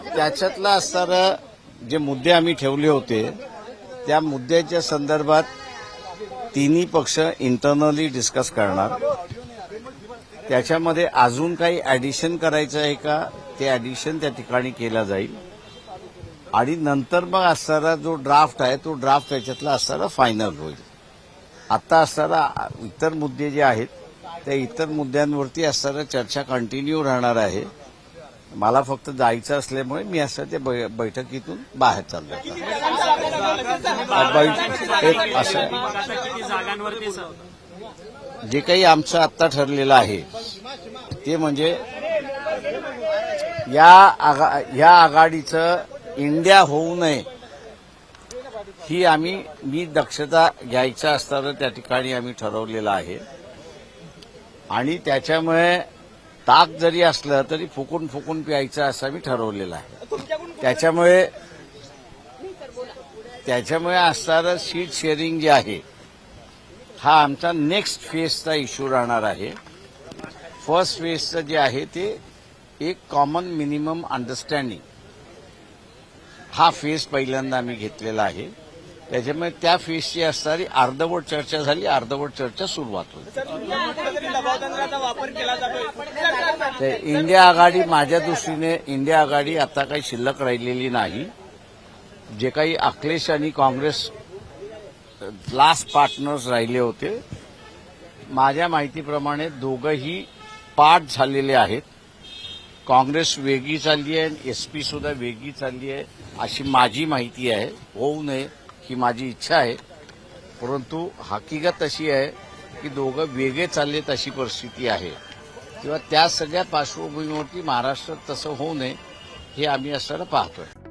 त्याच्यातला असणारं जे मुद्दे आम्ही ठेवले होते त्या मुद्द्याच्या संदर्भात तिन्ही पक्ष इंटरनली डिस्कस करणार. त्याच्यामध्ये अजून काही ऍडिशन करायचं आहे का? ते ऍडिशन त्या ठिकाणी केलं जाईल. आणि नंतर मग असणारा जो ड्राफ्ट आहे तो ड्राफ्ट त्याच्यातला असणारा फायनल होईल. आता असणारा इतर मुद्दे जे आहेत त्या इतर मुद्द्यांवरती असणारा चर्चा कंटिन्यू राहणार आहे. मला फक्त जायचं असल्यामुळे मी असं ते बै- बैठकीतून बाहेर चाललो एक असं. जे काही आमचं आत्ता ठरलेलं आहे ते म्हणजे या आगा या आघाडीचं इंडिया होऊ नये ही आम्ही मी दक्षता घ्यायचं असताना त्या ठिकाणी आम्ही ठरवलेलं आहे. आणि त्याच्यामुळे ताक जरी असलं तरी फुकून फुकून प्यायचं असं मी ठरवलेलं आहे. त्याच्यामुळे त्याच्यामुळे असणारं सीट शेअरिंग जे आहे हा आमचा नेक्स्ट फेजचा इश्यू राहणार आहे. फर्स्ट फेजचं जे आहे ते एक कॉमन मिनिमम अंडरस्टँडिंग. हा फेज पहिल्यांदा आम्ही घेतलेला आहे. त्याच्यामुळे त्या फेजची असणारी अर्धवट चर्चा झाली अर्धवट चर्चा सुरुवात होईल कुठेतरी दबावतंत्राचा वापर केला जातोय. ते इंडिया आघाडी माझ्या दृष्टीने इंडिया आघाडी आता काही शिल्लक राहिलेली नाही. जे काही अखिलेश आणि काँग्रेस लास्ट पार्टनर्स राहिले होते माझ्या माहितीप्रमाणे दोघंही पाठ झालेले आहेत. काँग्रेस वेगळी चालली आहे आणि एसपी सुद्धा वेगळी चालली आहे अशी माझी माहिती आहे. होऊ नये. ही माझी इच्छा आहे. परंतु हकीकत अशी आहे की दोघं वेगळे चाललेत अशी परिस्थिती आहे. किंवा त्या सगळ्या पार्श्वभूमीवरती महाराष्ट्रात तसं होऊ नये हे आम्ही असं पाहतोय.